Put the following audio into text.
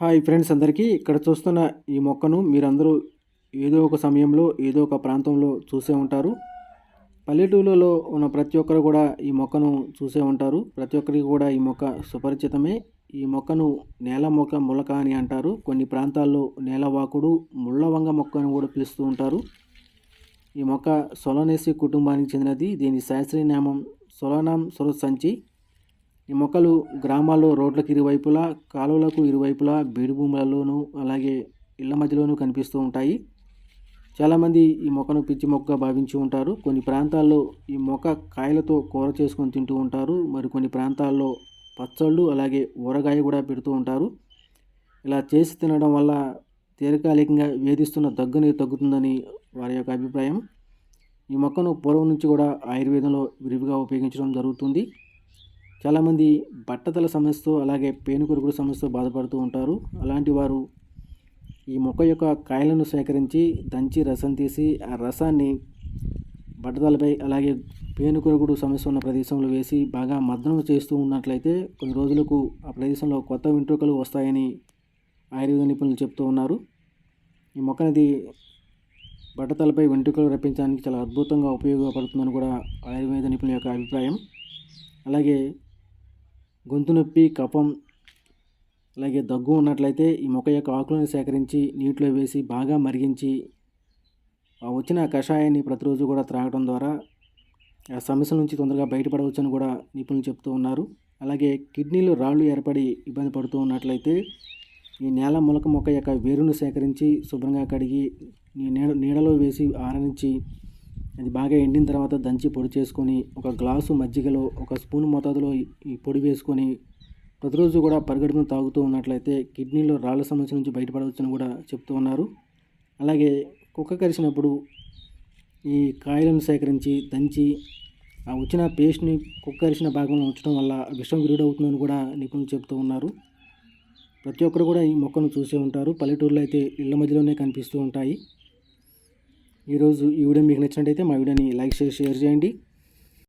Hi friends అందరికీ ఇక్కడ చూస్తున్న ఈ మొక్కను మీరందరూ ఏదో ఒక సమయంలో ఏదో ఒక ప్రాంతంలో చూసే ఉంటారు. పల్లెటూళ్ళలో ఉన్న ప్రతి ఒక్కరు కూడా ఈ మొక్కను చూసే ఉంటారు. ప్రతి ఒక్కరికి కూడా ఈ మొక్క సుపరిచితమే. ఈ మొక్కను నేల మొక్క ములక అని అంటారు. కొన్ని ప్రాంతాల్లో నేలవాకుడు ముళ్ళవంగ మొక్క అని కూడా పిలుస్తూ ఉంటారు. ఈ మొక్క సొలనేసి కుటుంబానికి చెందినది. దీని శాస్త్రీయ నామం సొలనాం సొరసంచి. ఈ మొక్కలు గ్రామాల్లో రోడ్లకు ఇరువైపులా కాలువలకు ఇరువైపులా బీడు భూములలోనూ అలాగే ఇళ్ళ మధ్యలోనూ కనిపిస్తూ ఉంటాయి. చాలామంది ఈ మొక్కను పిచ్చి మొక్కగా భావించి ఉంటారు. కొన్ని ప్రాంతాల్లో ఈ మొక్క కాయలతో కూర చేసుకొని తింటూ ఉంటారు. మరి కొన్ని ప్రాంతాల్లో పచ్చళ్ళు అలాగే ఊరగాయ కూడా పెడుతూ ఉంటారు. ఇలా చేసి తినడం వల్ల దీర్ఘకాలికంగా వేధిస్తున్న దగ్గుని తగ్గుతుందని వారి యొక్క అభిప్రాయం. ఈ మొక్కను పూర్వం నుంచి కూడా ఆయుర్వేదంలో విరివిగా ఉపయోగించడం జరుగుతుంది. చాలామంది బట్టతల సమస్యతో అలాగే పేనుకొరుకుడు సమస్యతో బాధపడుతూ ఉంటారు. అలాంటి వారు ఈ మొక్క యొక్క కాయలను సేకరించి దంచి రసం తీసి ఆ రసాన్ని బట్టతలపై అలాగే పేనుకొరుకుడు సమస్య ఉన్న ప్రదేశంలో వేసి బాగా మద్దనం చేస్తూ ఉన్నట్లయితే కొన్ని రోజులకు ఆ ప్రదేశంలో కొత్త వెంట్రుకలు వస్తాయని ఆయుర్వేద నిపుణులు చెప్తూ ఉన్నారు. ఈ మొక్క అనేది బట్టతలపై వెంట్రుకలు రప్పించడానికి చాలా అద్భుతంగా ఉపయోగపడుతుందని కూడా ఆయుర్వేద నిపుణుల యొక్క అభిప్రాయం. అలాగే గొంతు నొప్పి కఫం అలాగే దగ్గు ఉన్నట్లయితే ఈ మొక్క యొక్క ఆకులను సేకరించి నీటిలో వేసి బాగా మరిగించి వచ్చిన కషాయాన్ని ప్రతిరోజు కూడా త్రాగడం ద్వారా ఆ సమస్యల నుంచి తొందరగా బయటపడవచ్చని కూడా నిపుణులు చెప్తూ ఉన్నారు. అలాగే కిడ్నీలో రాళ్ళు ఏర్పడి ఇబ్బంది పడుతూ ఉన్నట్లయితే ఈ నేల మొలక మొక్క యొక్క వేరును సేకరించి శుభ్రంగా కడిగి నీడ నీడలో వేసి ఆరనించి అది బాగా ఎండిన తర్వాత దంచి పొడి చేసుకొని ఒక గ్లాసు మజ్జిగలో ఒక స్పూన్ మోతాదులో ఈ పొడి వేసుకొని ప్రతిరోజు కూడా పరిగెడుపును తాగుతూ ఉన్నట్లయితే కిడ్నీలో రాళ్ళ సమస్య నుంచి బయటపడవచ్చని కూడా చెప్తూ ఉన్నారు. అలాగే కుక్క కరిచినప్పుడు ఈ కాయలను సేకరించి దంచి ఆ వచ్చిన పేస్ట్ని కుక్క కరిచిన భాగంలో ఉంచడం వల్ల విషం విరుడవుతుందని కూడా నిపుణులు చెప్తూ ఉన్నారు. ప్రతి ఒక్కరు కూడా ఈ మొక్కను చూసే ఉంటారు. పల్లెటూరులో అయితే ఇళ్ళ మధ్యలోనే కనిపిస్తూ ఉంటాయి. ఈరోజు ఈ వీడియో మీకు నచ్చినట్టయితే మా వీడియోని లైక్ చేసి షేర్ చేయండి.